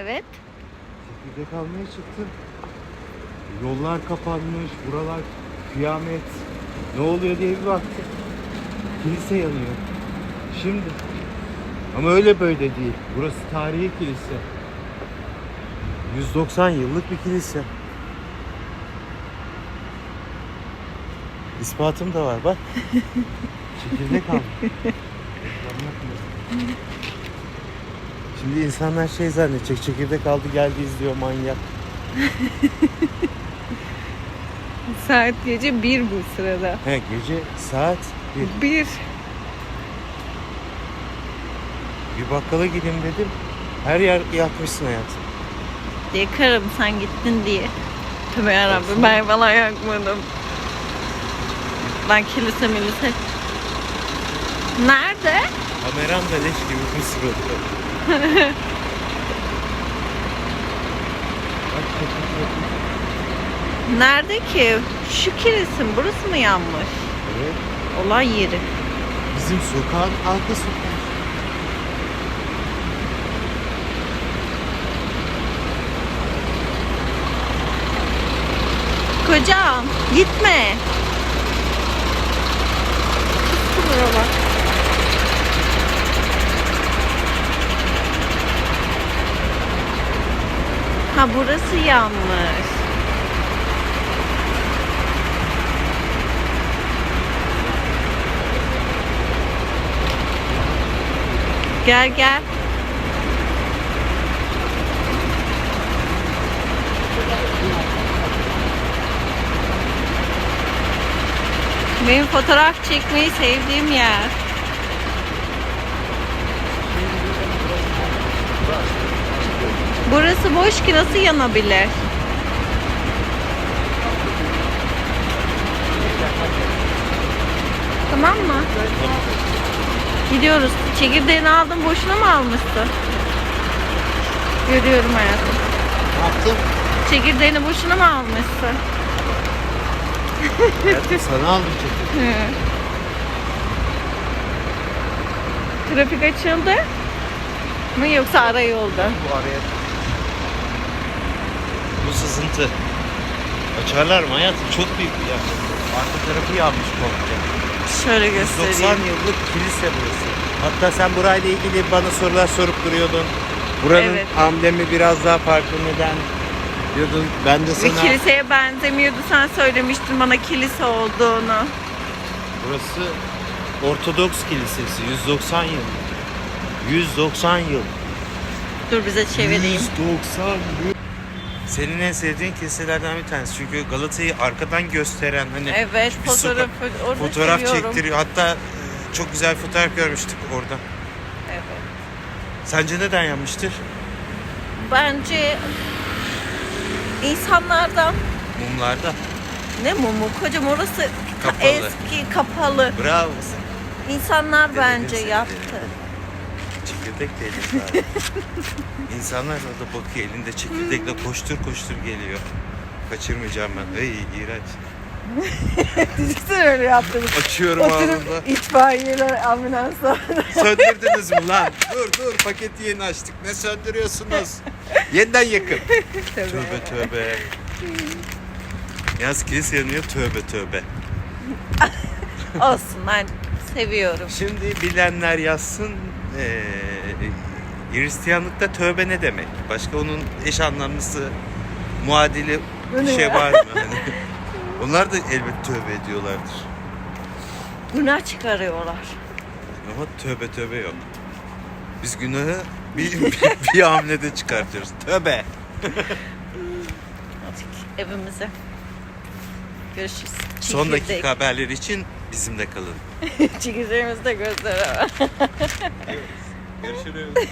Evet. Çekirdek almaya çıktım. Yollar kapanmış, buralar kıyamet. Ne oluyor diye bir baktık. Kilise yanıyor. Şimdi. Ama öyle böyle değil. Burası tarihi kilise. 190 yıllık bir kilise. İspatım da var bak. Çekirdek aldım. Şimdi insanlar şey zannedecek. Çekirdek aldı geldi izliyor manyak. Saat gece bir bu sırada. He gece saat bir. Bir. Bir bakkala gideyim dedim. Her yer yakmışsın hayatım. Yakarım sen gittin diye. Tövbe yarabbim ben falan yakmadım. Ben kilise milise. Nerede? Kameram da leş gibi bir sırada. Nerede ki? Şu kilisin burası mı yanmış? Evet. Olay yeri. Bizim sokağın arka sokağı. Kocam gitme. Kıskımıyor bak. Ha burası yanmış. Gel gel. Benim fotoğraf çekmeyi sevdiğim yer. Burası boş ki nasıl yanabilir? Tamam mı? Gidiyoruz. Çekirdeğini aldın boşuna mı almışsın? Görüyorum hayatım. Ne yaptın? Çekirdeğini boşuna mı almışsın? Hayatım sana aldım çekirdeği. Hı. Trafik açıldı mı yoksa ara yolda? Bu araya. Sızıntı. Açarlar mı hayatım? Çok büyük bir yer. Arka tarafı yanmış komple. Şöyle 190 göstereyim. yıllık kilise burası. Hatta sen burayla ilgili bana sorular sorup duruyordun. Buranın Evet. amblemi biraz daha farklı neden diyordun. Ben de Ve sana kiliseye benzemiyordu sen söylemiştin bana kilise olduğunu. burası Ortodoks Kilisesi 190 yıl. 190 yıl. Dur bize çevireyim. 190 yıl. Senin en sevdiğin kiliselerden bir tanesi. Çünkü Galata'yı arkadan gösteren hani Evet sokak- fotoğrafı orada fotoğraf seviyorum. çektiriyor. Hatta e, çok güzel fotoğraf görmüştük orada. Evet. Sence neden yanmıştır? Bence insanlardan Mumlarda. ne mumu kocam orası ka- Kapalı. eski kapalı. Bravo. İnsanlar Denedim bence yaptı. Çekirdek de elinde. İnsanlar orada bakıyor elinde çekirdekle koştur koştur geliyor. Kaçırmayacağım ben. Ey iğrenç. Düşünsene öyle yaptınız. Açıyorum ağzımda. itfaiyeler ambulanslar. Söndürdünüz mü lan? Dur dur paketi yeni açtık. Ne söndürüyorsunuz? Yeniden yakın. Tövbe tövbe. Yaz kilise yanıyor tövbe tövbe. Olsun ben seviyorum. Şimdi bilenler yazsın. Ee, Hristiyanlıkta tövbe ne demek? Başka onun eş anlamlısı, muadili bir şey var mı? Hani Onlar da elbet tövbe ediyorlardır. Günah çıkarıyorlar. Ama tövbe tövbe yok. Biz günahı bir, bir, bir hamlede çıkartıyoruz. Tövbe. Artık evimize. Görüşürüz. Son dakika haberleri için bizimle kalın. Çekirdeğimizi de gösteremem. Görüşürüz.